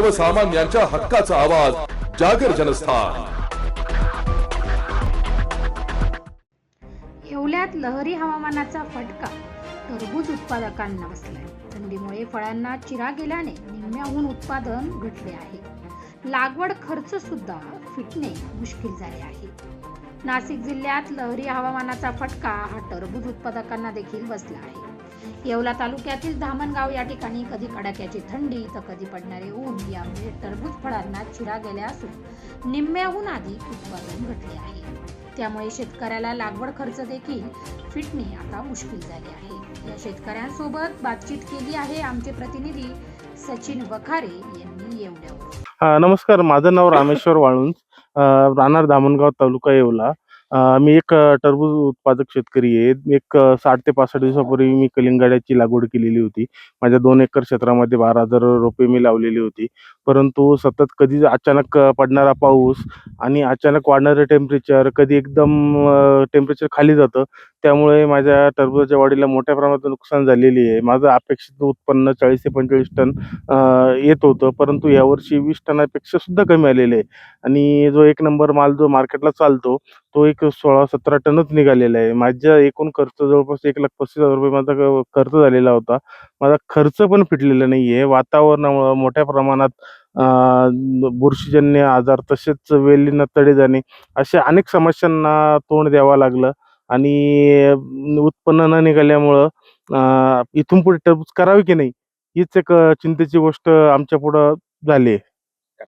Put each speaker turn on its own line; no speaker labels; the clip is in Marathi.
सर्वसामान्यांच्या हक्काचा आवाज जागर जनस्थान.
येवल्यात लहरी हवामानाचा फटका. टरबूज उत्पादकांना बसलाय. थंडीमुळे फळांना चिरा गेल्याने निम्म्याहून उत्पादन घटले आहे. लागवड खर्च सुद्धा फिटणे मुश्किल झाले आहे. नाशिक जिल्ह्यात लहरी हवामानाचा फटका हा टरबूज उत्पादकांना देखील बसला आहे. येवला तालुक्यातील धामणगाव या ठिकाणी कधी कडाक्याची थंडी तर कधी पडणारे ऊन यामुळे टरबूज फळांना चिरा गेल्या असून निम्म्याहून अधिक उत्पादन घटले आहे. त्यामुळे शेतकऱ्याला लागवड खर्च देखील फिटणे आता मुश्किल झाले आहे. या शेतकऱ्यांसोबत बातचीत केली आहे आमचे प्रतिनिधी सचिन वखारे यांनी येवल्यावर.
नमस्कार. माझं नाव रामेश्वर वाळुंज राणार राहणार धामणगाव तालुका येवला. मी एक टरबूज उत्पादक शेतकरी आहे. एक साठ ते पासष्ट दिवसापूर्वी मी कलिंगडाची लागवड केलेली होती. माझ्या दोन एकर क्षेत्रामध्ये बारा हजार रोपे मी लावलेली होती. परंतु सतत कधी अचानक पडणारा पाऊस आणि अचानक वाढणारं टेम्परेचर कधी एकदम टेम्परेचर खाली जातं त्यामुळे माझ्या टरबूजाच्या वाढीला मोठ्या प्रमाणात नुकसान झालेली आहे. माझं अपेक्षित उत्पन्न चाळीस ते पंचेचाळीस टन येत होतं परंतु यावर्षी वीस टनापेक्षा सुद्धा कमी आलेलं आहे. आणि जो एक नंबर माल जो मार्केटला चालतो तो एक सोळा सतरा टनच निघालेला आहे. माझ्या एकूण खर्च जवळपास एक लाख पस्तीस हजार रुपये माझा खर्च झालेला होता. माझा खर्च पण फिटलेला नाही आहे वातावरणामुळं मोठ्या प्रमाणात बुरशीजन्य आजार तसेच वेलीनं तडे जाणे अशा अनेक समस्यांना तोंड द्यावं लागलं. आणि उत्पन्न न निघाल्यामुळं इथून पुढे टरबूज करावे की नाही हीच एक चिंतेची गोष्ट आमच्या पुढं झाली आहे